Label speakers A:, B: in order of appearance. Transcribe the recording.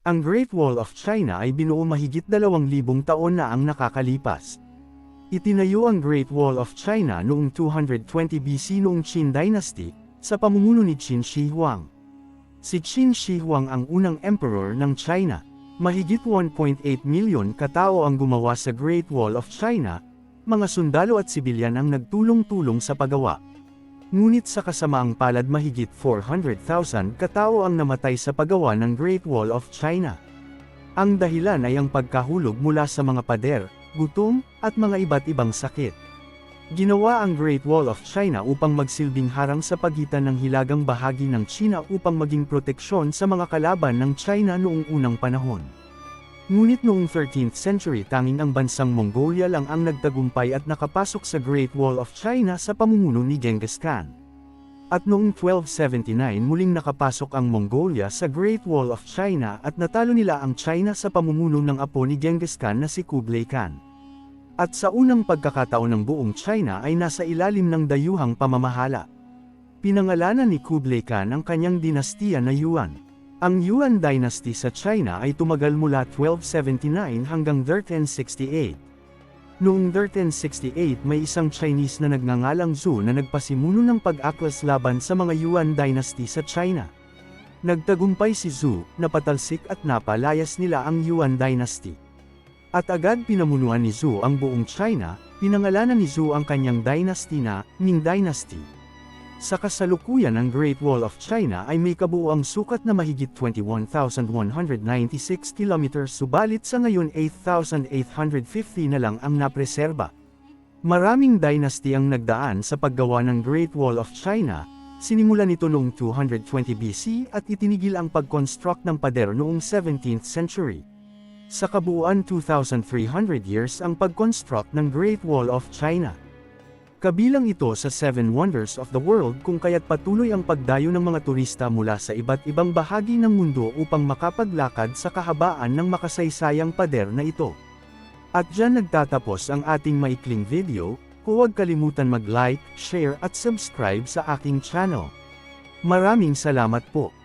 A: Ang Great Wall of China ay binuo mahigit dalawang libong taon na ang nakakalipas. Itinayo ang Great Wall of China noong 220 BC noong Qin Dynasty, sa pamumuno ni Qin Shi Huang. Si Qin Shi Huang ang unang emperor ng China. Mahigit 1.8 milyon katao ang gumawa sa Great Wall of China, mga sundalo at sibilyan ang nagtulong-tulong sa paggawa. Ngunit sa kasamaang palad mahigit 400,000 katao ang namatay sa paggawa ng Great Wall of China. Ang dahilan ay ang pagkahulog mula sa mga pader, gutom, at mga iba't ibang sakit. Ginawa ang Great Wall of China upang magsilbing harang sa pagitan ng hilagang bahagi ng China upang maging proteksyon sa mga kalaban ng China noong unang panahon. Ngunit noong 13th century tanging ang bansang Mongolia lang ang nagtagumpay at nakapasok sa Great Wall of China sa pamumuno ni Genghis Khan. At noong 1279 muling nakapasok ang Mongolia sa Great Wall of China at natalo nila ang China sa pamumuno ng apo ni Genghis Khan na si Kublai Khan. At sa unang pagkakataon ng buong China ay nasa ilalim ng dayuhang pamamahala. Pinangalanan ni Kublai Khan ang kanyang dinastiya na Yuan. Ang Yuan Dynasty sa China ay tumagal mula 1279 hanggang 1368. Noong 1368 may isang Chinese na nagngangalang Zhou na nagpasimuno ng pag-aklas laban sa mga Yuan Dynasty sa China. Nagtagumpay si Zhou, napatalsik at napalayas nila ang Yuan Dynasty. At agad pinamunuan ni Zhou ang buong China, pinangalanan ni Zhou ang kanyang dynasty na Ming Dynasty. Sa kasalukuyan ang Great Wall of China ay may kabuuang sukat na mahigit 21,196 km subalit sa ngayon 8,850 na lang ang napreserba. Maraming dynasty ang nagdaan sa paggawa ng Great Wall of China, sinimulan ito noong 220 BC at itinigil ang pag-construct ng pader noong 17th century. Sa kabuuan 2,300 years ang pag-construct ng Great Wall of China. Kabilang ito sa Seven Wonders of the World kung kaya't patuloy ang pagdayo ng mga turista mula sa iba't ibang bahagi ng mundo upang makapaglakad sa kahabaan ng makasaysayang pader na ito. At dyan nagtatapos ang ating maikling video, huwag kalimutan mag-like, share at subscribe sa aking channel. Maraming salamat po.